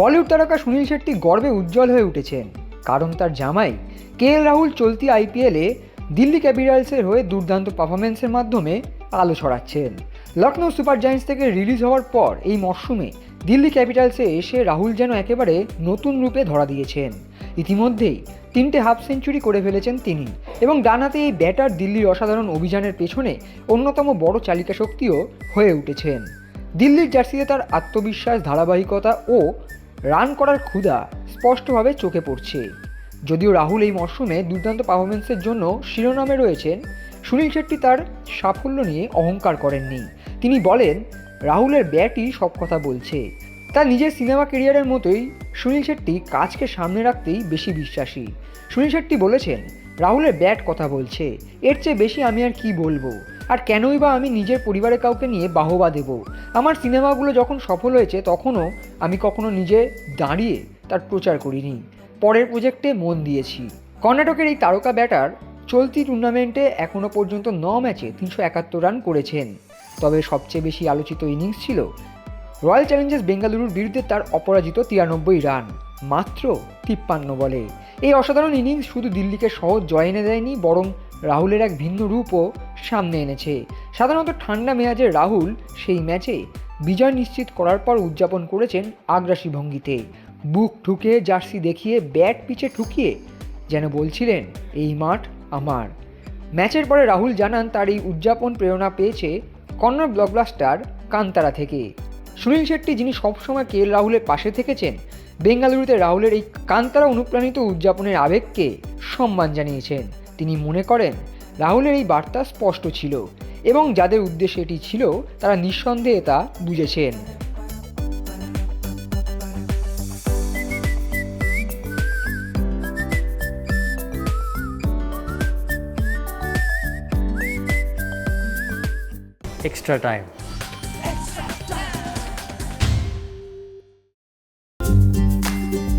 বলিউড তারকা সুনীল শেট্টি গর্বে উজ্জ্বল হয়ে উঠেছেন। কারণ তার জামাই কে এল রাহুল চলতি আইপিএলে দিল্লি ক্যাপিটালসের হয়ে দুর্দান্ত পারফরমেন্সের মাধ্যমে আলো ছড়াচ্ছেন। লখনৌ সুপার জায়ান্টস থেকে রিলিজ হওয়ার পর এই মরশুমে দিল্লি ক্যাপিটালসে এসে রাহুল যেন একেবারে নতুন রূপে ধরা দিয়েছেন। ইতিমধ্যেই তিনটে হাফ সেঞ্চুরি করে ফেলেছেন তিনি এবং ডানাতে এই ব্যাটার দিল্লির অসাধারণ অভিযানের পেছনে অন্যতম বড় চালিকা শক্তিও হয়ে উঠেছেন। দিল্লির জার্সিতে তার আত্মবিশ্বাস, ধারাবাহিকতা ও রান করার ক্ষুধা স্পষ্টভাবে চোখে পড়ছে। যদিও রাহুল এই মরশুমে দুর্দান্ত পারফরমেন্সের জন্য শিরোনামে রয়েছেন, সুনীল শেট্টি তার সাফল্য নিয়ে অহংকার করেননি। তিনি বলেন, রাহুলের ব্যাটই সব কথা বলছে। তার নিজের সিনেমা কেরিয়ারের মতোই সুনীল শেট্টি কাজকে সামনে রাখতেই বেশি বিশ্বাসী। সুনীল শেট্টি বলেছেন রাহুলের ব্যাট কথা বলছে। এর চেয়ে বেশি আমি আর কি বলব? আর কেনই বা আমি নিজের পরিবারের কাউকে নিয়ে বাহবা দেব? আমার সিনেমাগুলো যখন সফল হয়েছে, তখনও আমি কখনো নিজে দাঁড়িয়ে তার প্রচার করিনি। পরের প্রজেক্টে মন দিয়েছি। কর্ণাটকের এই তারকা ব্যাটার চলতি টুর্নামেন্টে এখনও পর্যন্ত ন ম্যাচে তিনশো একাত্তর রান করেছেন। তবে সবচেয়ে বেশি আলোচিত ইনিংস ছিল রয়্যাল চ্যালেঞ্জার্স বেঙ্গালুরুর বিরুদ্ধে তার অপরাজিত তিরানব্বই রান মাত্র তিপ্পান্ন বলে। এই অসাধারণ ইনিংস শুধু দিল্লিকে সহজ জয় এনে দেয়নি, বরং রাহুলের এক ভিন্ন রূপও সামনে এনেছে। সাধারণত ঠান্ডা মেয়াজের রাহুল সেই ম্যাচে বিজয় নিশ্চিত করার পর উদযাপন করেছেন আগ্রাসী ভঙ্গিতে। বুক ঠুকে জার্সি দেখিয়ে ব্যাট পিছে ঠুকিয়ে যেন বলছিলেন, এই মাঠ আমার। ম্যাচের পরে রাহুল জানান তার এই উদযাপন প্রেরণা পেয়েছে কন্নড় ব্লকবাস্টার কান্তারা থেকে। সুনীল শেট্টি, যিনি সবসময় কে রাহুলের পাশে থেকেছেন বেঙ্গালুরুতে রাহুলের এই কান্তারা অনুপ্রাণিত উদযাপনের আবেগকে সম্মান জানিয়েছেন তিনি মনে করেন, রাহুলের এই বার্তা স্পষ্ট ছিল এবং যাদের উদ্দেশ্যে এটি ছিল, তারা নিঃসন্দেহে তা বুঝেছেন extra time.